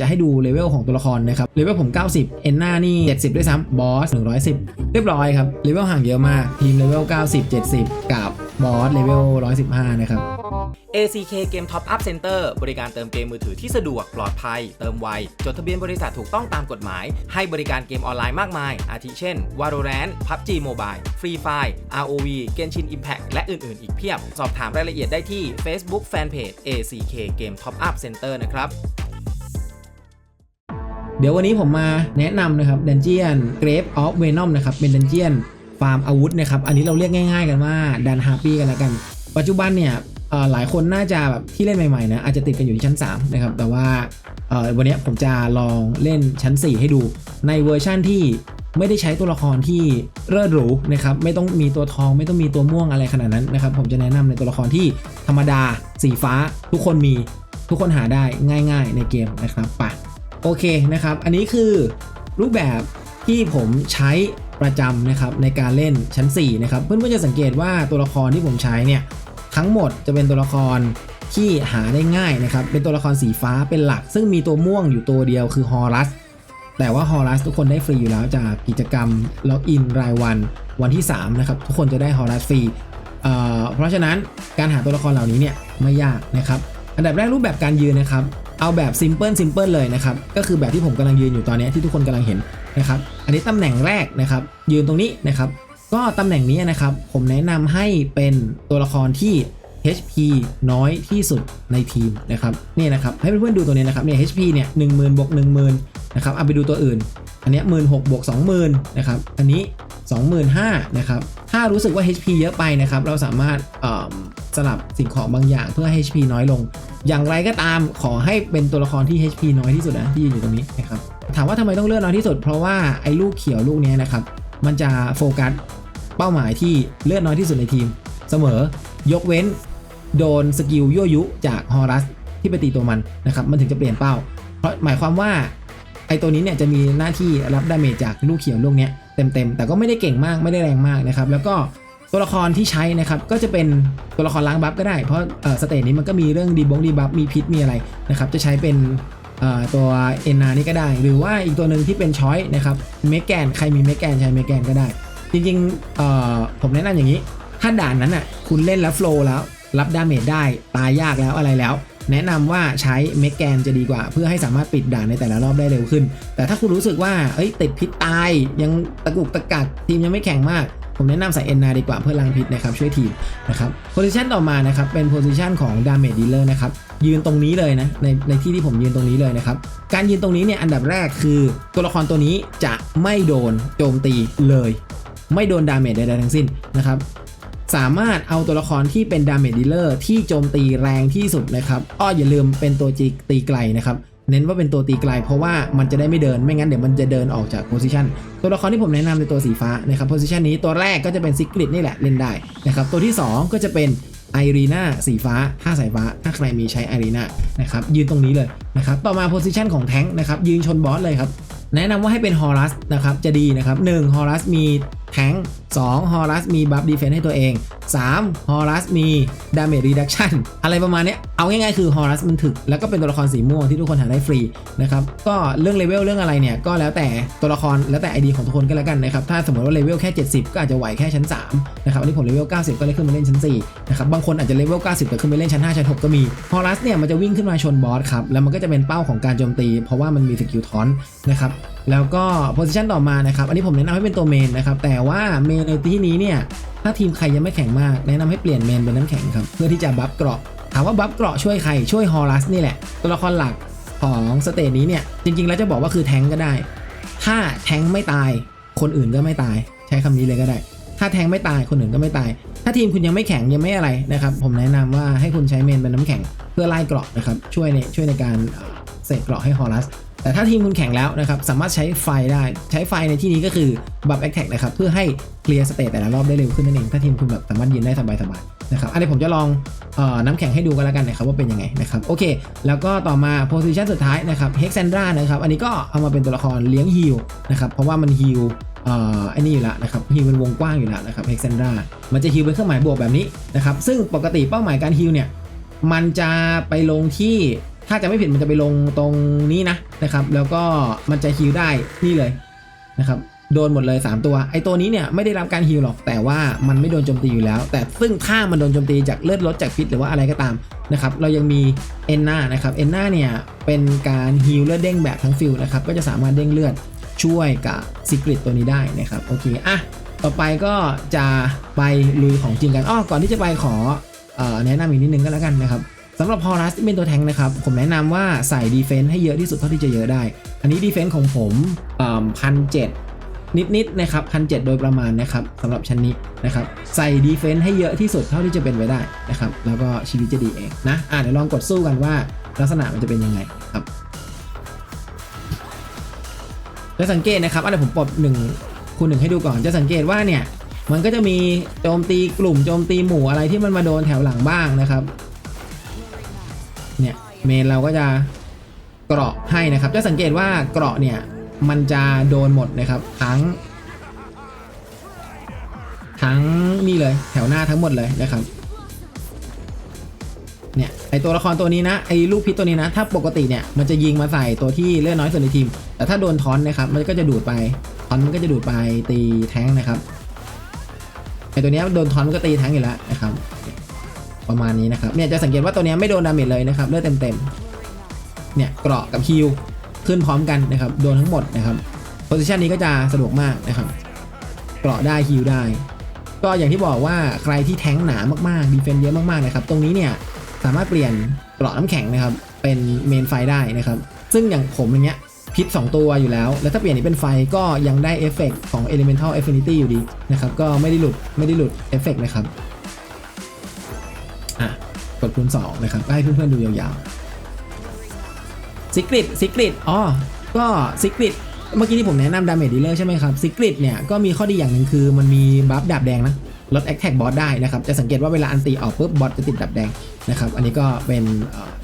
จะให้ดูเลเวลของตัวละครนะครับ เลเวลผม 90 เอ็นหน้านี่ 70 ด้วยซ้ำบอส 110 เรียบร้อยครับ เลเวลห่างเยอะมาก ทีมเลเวล 90 70 กับบอส เลเวล 115 นะครับ ACK Game Top Up Center บริการเติมเกมมือถือที่สะดวกปลอดภัย เติมไว จดทะเบียนบริษัทถูกต้องตามกฎหมาย ให้บริการเกมออนไลน์มากมาย อาทิเช่น Valorant PUBG Mobile Free Fire ROV Genshin Impact และอื่น ๆ อีกเพียบ สอบถามรายละเอียดได้ที่ Facebook Fanpage ACK Game Top Up Center นะครับ เดี๋ยววันนี้ผมมาแนะนำนะครับ Dungeon Grave of Venom นะครับเป็น Dungeon ฟาร์มอาวุธนะครับอันนี้เราเรียกง่าย ๆ กันว่าดันฮาร์ปี้กันแล้วกัน ปัจจุบันเนี่ยหลายคนน่าจะแบบที่เล่นใหม่ๆนะอาจจะติดกันอยู่ที่ชั้น 3 นะครับ แต่ว่าวันนี้ผมจะลองเล่นชั้น 4 ให้ดู ในเวอร์ชั่นที่ไม่ได้ใช้ตัวละครที่เลิศหรูนะครับไม่ต้องมีตัวทองไม่ต้องมีตัวม่วงอะไรขนาดนั้นนะครับผมจะแนะนำในตัวละครที่ธรรมดาสีฟ้า ทุกคนมีทุกคนหาได้ง่าย ๆ ในเกมนะครับไป โอเคนะครับ อันนี้คือรูปแบบที่ผมใช้ประจำนะครับในการเล่นชั้น 4 นะครับ เพื่อนๆจะสังเกตว่าตัวละครที่ผมใช้เนี่ยทั้งหมดจะเป็นตัวละครที่หาได้ง่ายนะครับ เป็นตัวละครสีฟ้าเป็นหลัก ซึ่งมีตัวม่วงอยู่ตัวเดียวคือฮอรัสแต่ว่าฮอรัสทุกคนได้ฟรีอยู่แล้วจากกิจกรรมล็อกอินรายวันวันที่ 3 นะครับ ทุกคนจะได้ฮอรัสฟรีเเพราะฉะนั้นการหาตัวละครเหล่านี้เนี่ยไม่ยากนะครับ อันดับแรกรูปแบบการยืนนะครับ เอาแบบซิมเพิลซิมเพิลเลยนะครับ ก็คือแบบที่ผมกำลังยืนอยู่ตอนนี้ที่ทุกคนกำลังเห็นนะครับ อันนี้ตำแหน่งแรกนะครับ ยืนตรงนี้นะครับ ก็ตำแหน่งนี้นะครับ ผมแนะนำให้เป็นตัวละครที่ HP น้อยที่สุดในทีมนะครับนี่นะครับให้เพื่อนๆดูตัวนี้นะครับเนี่ย HP เนี่ยหนึ่งหมื่นบวกหนึ่งหมื่นนะครับเอาไปดูตัวอื่น อันเนี้หมื่นหกบวกสองหมื่นนะครับอันนี้25,000นะครับถ้ารู้สึกว่า HP เยอะไปนะครับ เราสามารถสลับสิ่งของบางอย่างเพื่อให้ HP น้อยลง อย่างไรก็ตามขอให้เป็นตัวละครที่ HP น้อยที่สุดนะที่ยืนอยู่ตรงนี้นะครับถามว่าทำไมต้องเลือกน้อยที่สุด เพราะว่าไอ้ลูกเขียวลูกเนี้ยนะครับมันจะโฟกัสเป้าหมายที่เลือดน้อยที่สุดในทีม เสมอยกเว้นโดนสกิลยั่วยุจากฮอรัสที่ไปตีตัวมันนะครับมันถึงจะเปลี่ยนเป้า เพราะหมายความว่า ไอตัวนี้เนี่ยจะมีหน้าที่รับดาเมจจากลูกเขียวลูกเนี้ยเต็มๆ แต่ก็ไม่ได้เก่งมากไม่ได้แรงมากนะครับ แล้วก็ตัวละครที่ใช้นะครับก็จะเป็นตัวละครล้างบัฟก็ได้ เพราะเอ่อสเตจนี้มันก็มีเรื่องดีบงดีบัฟมีพิษมีอะไรนะครับจะใช้เป็นเอ่อตัวเอ็นนานี่ก็ได้ หรือว่าอีกตัวหนึ่งที่เป็นช้อยนะครับเมกแกนใครมีเมกแกนใช้เมกแกนก็ได้ จริงๆเอ่อผมแนะนำอย่างนี้ ถ้าด่านนั้นอะคุณเล่นแล้วโฟล์แล้วรับดาเมจได้ตายยากแล้วอะไรแล้ว แนะนำว่าใช้เมกแกนจะดีกว่า เพื่อให้สามารถปิดด่านในแต่ละรอบได้เร็วขึ้น แต่ถ้าคุณรู้สึกว่าเอ้ยติดพิษตายยังตะกุกตะกักทีมยังไม่แข็งมากผมแนะนำใส่เอ็นนาดีกว่าเพื่อล้างพิษนะครับช่วยทีมนะครับโพซิชันต่อมานะครับเป็นโพซิชันของดาเมจดีลเลอร์นะครับยืนตรงนี้เลยนะในในที่ที่ผมยืนตรงนี้เลยนะครับการยืนตรงนี้เนี่ยอันดับแรกคือตัวละครตัวนี้จะไม่โดนโจมตีเลย ไม่โดนดาเมจใดๆทั้งสิ้นนะครับ สามารถเอาตัวละครที่เป็นดาเมจดีลเลอร์ที่โจมตีแรงที่สุดนะครับอ้ออย่าลืมเป็นตัวจีตีไกลนะครับเน้นว่าเป็นตัวตีไกลเพราะว่ามันจะได้ไม่เดินไม่งั้นเดี๋ยวมันจะเดินออกจากโพซิชันตัวละครที่ผมแนะนำในตัวสีฟ้านะครับโพซิชันนี้ตัวแรกก็จะเป็นซิกริตนี่แหละเล่นได้นะครับตัวที่ 2 ก็จะเป็นไอรีนาสีฟ้าถ้าสายฟ้า ถ้าใครมีใช้ไอรีนานะครับยืนตรงนี้เลยนะครับต่อมาโพซิชันของแท้งนะครับยืนชนบอสเลยครับแนะนำว่าให้เป็นฮอรัสนะครับจะดีนะครับ1ฮอรัสมี แทง2ฮอรัสมีบัฟดีเฟน s ให้ตัวเอง 3 ฮอรัสมีดาเมจรีดักชันอะไรประมาณนี้เอาง่ายๆคือฮอรัสมันถึก แล้วก็เป็นตัวละครสีม่วงที่ทุกคนหาได้ฟรีนะครับ ก็เรื่องเลเวลเรื่องอะไรเนี่ย ก็แล้วแต่ตัวละครแล้วแต่ ID ของทุกคนก็แล้วกันนะครับ ถ้าสมมติว่าเลเวลแค่ 70 ก็อาจจะไหวแค่ชั้น 3 นะครับ อันนี้ผมเลเวล 90 ก็เลยขึ้นมาเล่นชั้น 4 นะครับ บางคนอาจจะเลเวล 90 แต่ขึ้นไปเล่นชั้น 5 ชั้น 6 ก็มีฮอรัสเนี่ยมันจะวิ่งขึ้นมาชนบอสครับแล้วมันก็จะเป็นเป้าของการโจมตี เพราะว่ามันมีสกิลทอนนะครับ แล้วก็โพซิชันต่อมานะครับ อันนี้ผมแนะนำให้เป็นตัวเมนนะครับ แต่ว่าเมนในที่นี้เนี่ย ถ้าทีมใครยังไม่แข็งมาก แนะนำให้เปลี่ยนเมนเป็นน้ำแข็งครับ เพื่อที่จะบัฟเกราะ ถามว่าบัฟเกราะช่วยใคร ช่วยฮอรัสนี่แหละ ตัวละครหลักของสเตจนี้เนี่ย จริง ๆ แล้วจะบอกว่าคือแทงก็ได้ ถ้าแทงไม่ตาย คนอื่นก็ไม่ตาย ใช้คำนี้เลยก็ได้ ถ้าแทงไม่ตาย คนอื่นก็ไม่ตาย ถ้าทีมคุณยังไม่แข็งยังไม่อะไรนะครับ ผมแนะนำว่าให้คุณใช้เมนเป็นน้ำแข็ง เพื่อไล่เกราะนะครับ ช่วยในช่วยในการเอ่อเสกเกราะให้ฮอรัส แต่ถ้าทีมคุณแข่งแล้วนะครับสามารถใช้ไฟได้ใช้ไฟในที่นี้ก็คือบัฟแอคแท็กนะครับเพื่อให้เคลียร์สเตตแต่ละรอบได้เร็วขึ้นนั่นเองถ้าทีมคุณแบบสามารถยืนได้สบายๆนะครับอันนี้ผมจะลองออน้ำแข็งให้ดูกันแล้วกันนะครับว่าเป็นยังไงนะครับโอเค แล้วก็ต่อมาโพซิชันสุดท้ายนะครับเฮกซ a นดรานะครับอันนี้ก็เอามาเป็นตัวละครเลี้ยงฮิลนะครับเพราะว่ามันฮิลอ่อไอ้นี่อยู่แล้วนะครับฮิลเป็นวงกว้างอยู่แล้วนะครับเฮกซ a นดรามันจะฮิลเป็นเครื่องหมายบวกแบบนี้นะครับซึ่งปกติเป้าหมายการฮิลเนี่ยมันจะไปลงที่ ถ้าจะไม่ผิดมันจะไปลงตรงนี้นะนะครับ แล้วก็มันจะฮิลได้นี่เลยนะครับโดนหมดเลย 3 ตัว ไอตัวนี้เนี่ยไม่ได้รับการฮิลหรอก แต่ว่ามันไม่โดนโจมตีอยู่แล้ว แต่ซึ่งถ้ามันโดนโจมตีจากเลือดลดจากพิษหรือว่าอะไรก็ตามนะครับ เรายังมีเอนนานะครับ เอนนาเนี่ยเป็นการฮิลเลือดเด้งแบบทั้งฟิลนะครับ ก็จะสามารถเด้งเลือดช่วยกับซิกริตตัวนี้ได้นะครับ โอเค อะ ต่อไปก็จะไปลุยของจริงกัน อ้อ ก่อนที่จะไปขอเออแนะนำอีกนิดนึงก็แล้วกันนะครับ สำหรับพอรัสที่เป็นตัวแทงนะครับ ผมแนะนำว่าใส่ดีเฟนส์ให้เยอะที่สุดเท่าที่จะเยอะได้ อันนี้ดีเฟนส์ของผมพันเจ็ดนิดๆนะครับพันเโดยประมาณนะครับสำหรับชั้นนี้นะครับ ใส่ดีเฟนส์ให้เยอะที่สุดเท่าที่จะเป็นไปได้นะครับ แล้วก็ชีวิตจะดีเองนะอะเดี๋ยวลองกดสู้กันว่าลักษณะมันจะเป็นยังไงครับจะสังเกตนะครับอันเดี๋ยวผมปลดหนึ่งคูณหนึ่งให้ดูก่อนจะสังเกตว่าเนี่ยมันก็จะมีโจมตีกลุ่มโจมตีหมู่อะไรที่มันมาโดนแถวหลังบ้างนะครับ เมนเราก็จะเกราะให้นะครับ จะสังเกตว่าเกราะเนี่ยมันจะโดนหมดนะครับ ทั้ง ทั้งนี่เลยแถวหน้าทั้งหมดเลยนะครับเนี่ยไอตัวละครตัวนี้นะไอลูกพิษตัวนี้นะ ถ้าปกติเนี่ยมันจะยิงมาใส่ตัวที่เลือดน้อยสุดในทีม แต่ถ้าโดนทอนนะครับมันก็จะดูดไปทอนมันก็จะดูดไปตีแท้งนะครับไอตัวเนี้ยโดนทอนมันก็ตีแท้งอยู่แล้วนะครับ ประมาณนี้นะครับเนี่ยจะสังเกตว่าตัวนี้ไม่โดนดาเมจเลยนะครับเลือดเต็มๆเนี่ยเกราะกับฮิลขึ้นพร้อมกันนะครับโดนทั้งหมดนะครับโพซิชันนี้ก็จะสะดวกมากนะครับเกราะได้ฮิลได้ ก็อย่างที่บอกว่าใครที่แทงหนามากๆดีเฟนเยอะมากๆนะครับตรงนี้เนี่ยสามารถเปลี่ยนเกราะน้ำแข็งนะครับเป็นเมนไฟได้นะครับซึ่งอย่างผมอย่างเงี้ยพิษ 2 ตัวอยู่แล้ว แล้วถ้าเปลี่ยนนี้เป็นไฟก็ยังได้เอฟเฟกของ Elemental Affinity อยู่ดีนะครับก็ไม่ได้หลุดไม่ได้หลุดเอฟเฟกนะครับ กดคูณ2นะครับก็ให้เพื่อนๆดูยาวๆซิกริตซิกริตอ๋อก็ซิกริตเมื่อกี้ที่ผมแนะนำดาเมจดีเลอร์ใช่ไหมครับซิกริตเนี่ยก็มีข้อดีอย่างหนึ่งคือมันมีบัฟดาบแดงนะลดแอคแท็กบอสได้นะครับ จะสังเกตว่าเวลาอันตีออกปุ๊บบอสจะติดดาบแดงนะครับ อันนี้ก็เป็น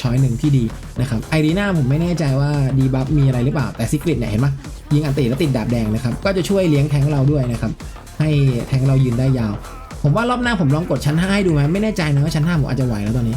ช้อยหนึ่งที่ดีนะครับไอรีนาผมไม่แน่ใจว่าดีบัฟมีอะไรหรือเปล่า แต่ซิกริตเนี่ยเห็นไหมยิงอันตีแล้วติดดาบแดงนะครับ ก็จะช่วยเลี้ยงแทงเราด้วยนะครับ ให้แทงเรายืนได้ยาว ผมว่ารอบหน้าผมลองกดชั้น5ให้ดูไหมไม่แน่ใจนะว่าชั้น5ผมอาจจะไหวแล้วตอนนี้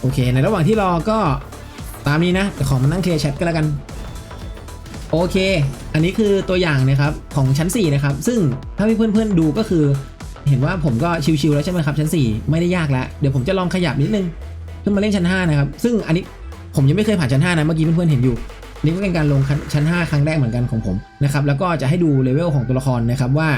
โอเค ในระหว่างที่รอก็ตามนี้นะเดี๋ยวขอมานั่งเคลียร์แชทก็แล้วกัน โอเค อันนี้คือตัวอย่างนะครับของชั้น 4 นะครับ ซึ่งถ้าเพื่อนๆดูก็คือ เห็นว่าผมก็ชิวๆแล้วใช่ไหมครับชั้น 4 ไม่ได้ยากแล้ว เดี๋ยวผมจะลองขยับนิดนึงขึ้นมาเล่นชั้น 5 นะครับ ซึ่งอันนี้ผมยังไม่เคยผ่านชั้น 5 นะ เมื่อกี้เพื่อนๆเห็นอยู่นี่ก็เป็นการลงชั้น 5 ครั้งแรกเหมือนกันของผมนะครับ แล้วก็จะให้ดูเลเวลของตัวละครนะครับว่า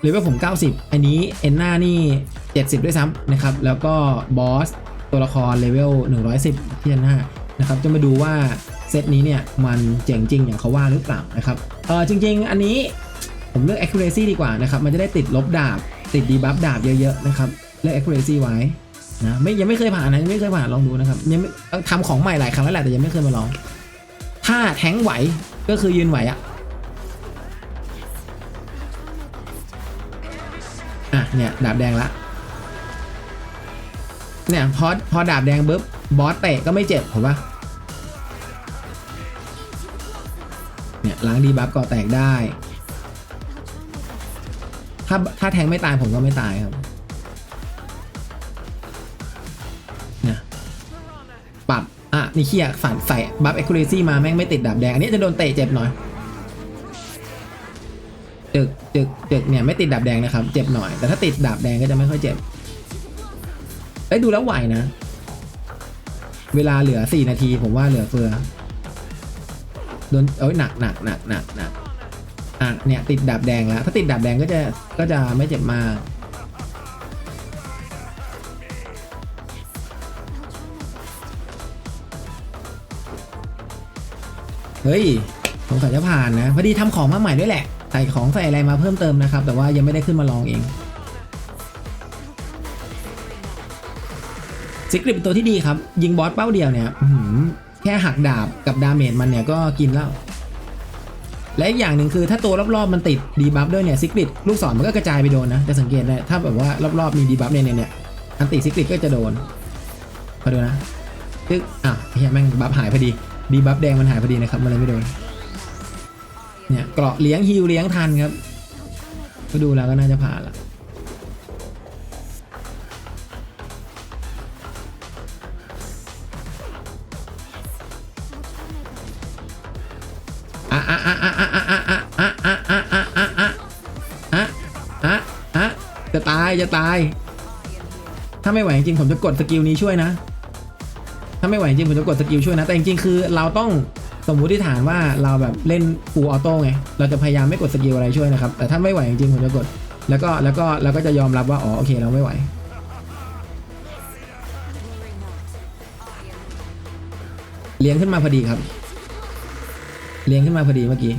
เลเวลผม 90 อันนี้เอนนานี่ 70 ด้วยซ้ำนะครับ แล้วก็บอสตัวละครเลเวล 110 ที่ชั้น5นะครับ จะมาดูว่าเซตนี้เนี่ยมันเจ๋งจริงอย่างเขาว่าหรือเปล่านะครับ เออจริง ๆ อันนี้ผมเลือก accuracy ดีกว่านะครับ มันจะได้ติดลบดาบ ติดดีบัฟดาบเยอะๆนะครับ เลือก accuracy ไว้นะไม่ยังไม่เคยผ่านนะยังไม่เคยผ่านลองดูนะครับยังไม่ทำของใหม่หลายครั้งแล้วแหละแต่ยังไม่เคยมาลอง ถ้าแทงไหวก็คือยืนไหวอะ อะเนี่ยดาบแดงละเนี่ยพอพอดาบแดงปุ๊บบอสเตะก็ไม่เจ็บผมว่าเนี่ยล้างดีบัฟก่อแตกได้ ถ้าถ้าแทงไม่ตายผมก็ไม่ตายครับเนี่ยปรับอะนี่เคียฝันใส่บัฟเอ็กซ์คูเรซี่มาแม่งไม่ติดดาบแดง อันนี้จะโดนเตะเจ็บหน่อย จึกจึกจึกเนี่ยไม่ติดดาบแดงนะครับ เจ็บหน่อย แต่ถ้าติดดาบแดงก็จะไม่ค่อยเจ็บเอ้ยดูแล้วไหวนะ เวลาเหลือ4นาทีผมว่าเหลือเฟือโดนเอ้ยหนักหนักหนักหนักหนักอะเนี่ยติดดาบแดงแล้ว ถ้าติดดาบแดงก็จะก็จะไม่เจ็บมากเฮ้ยสงสัยจะผ่านนะ พอดีทำของมาใหม่ด้วยแหละ ใส่ของใส่อะไรมาเพิ่มเติมนะครับ แต่ว่ายังไม่ได้ขึ้นมาลองเองซิกริปเป็นตัวที่ดีครับ ยิงบอสเป้าเดียวเนี่ยแค่หักดาบกับดาเมจมันเนี่ยก็กินแล้ว และอีกอย่างหนึ่งคือถ้าตัวรอบๆมันติดดีบัฟด้วยเนี่ยซิกริตลูกศรมันก็กระจายไปโดนนะจะสังเกตได้ถ้าแบบว่ารอบๆมีดีบัฟเนี่ยเนี่ยเนี่ยอันติซิกริตก็จะโดนมาดูนะตึ๊กอะเฮียแม่งบัฟหายพอดีดีบัฟแดงมันหายพอดีนะครับมันเลยไม่โดน เนี่ยเกราะเลี้ยงฮิวเลี้ยงทันครับ ก็ดูแล้วก็น่าจะผ่านละจะตายจะตาย ถ้าไม่ไหวจริงผมจะกดสกิลนี้ช่วยนะ ถ้าไม่ไหวจริงผมจะกดสกิลช่วยนะ แต่จริงๆคือเราต้อง มมุติฐานว่าเราแบบเล่นฟูลออโต้ไง เราจะพยายามไม่กดสกิลอะไรช่วยนะครับ แต่ถ้าไม่ไหวจริงๆผมจะกด แล้วก็แล้วก็แล้วก็จะยอมรับว่า อ๋อโอเคเราไม่ไหว เลี้ยงขึ้นมาพอดีครับ เลี้ยงขึ้นมาพอดีเมื่อกี้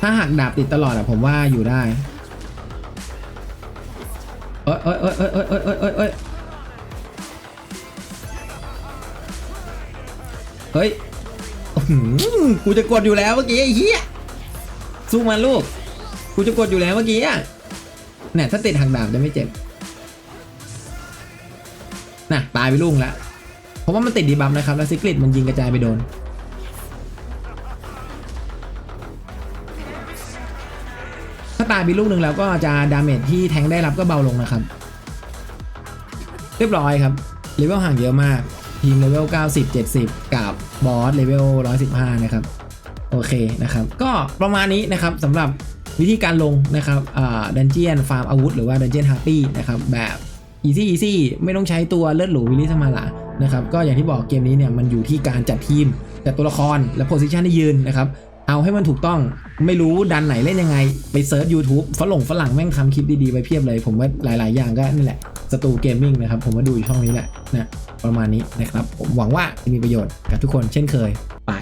ถ้าหักดาบติดตลอดอะผมว่าอยู่ได้ เอ้ยเอ้ยเอ้ยเอ้ยเอ้ยเอ้ยเอ้ย กูจะกดอยู่แล้วเมื่อกี้ไอ้เหี้ยสู้มันลูกกูจะกดอยู่แล้วเมื่อกี้อะเนี่ยถ้าติดหักดาบจะไม่เจ็บน่ะตายไปลูกแล้วเพราะว่ามันติดดีบัฟนะครับ แล้วซิกลิตมันยิงกระจายไปโดนถ้าตายไปลูกหนึ่งแล้วก็จะดาเมจที่แทงได้รับก็เบาลงนะครับ เรียบร้อยครับเลเวลห่างเยอะมากทีมเลเวล90 70กับ บอสเลเวล115 นะครับ โอเคนะครับ ก็ประมาณนี้นะครับสำหรับวิธีการลงนะครับดันเจียนฟาร์มอาวุธหรือว่าดันเจียนฮาร์ปี้นะครับแบบ easy easy ไม่ต้องใช้ตัวเลือดหรูวิลลิสมาลานะครับก็อย่างที่บอกเกมนี้เนี่ยมันอยู่ที่การจัดทีมจัดตัวละครและโพสิชันที่ยืนนะครับเอาให้มันถูกต้องไม่รู้ดันไหนเล่นยังไง ไปเซิร์ช YouTube ฝรั่งฝรั่งแม่งทำคลิปดีๆไปเพียบเลย ผมว่าหลาย ๆ อย่างก็นี่แหละ สตูเกมมิ่งนะครับ ผมมาดูอยู่ช่องนี้แหละนะประมาณนี้นะครับ ผมหวังว่าจะมีประโยชน์กับทุกคนเช่นเคยไป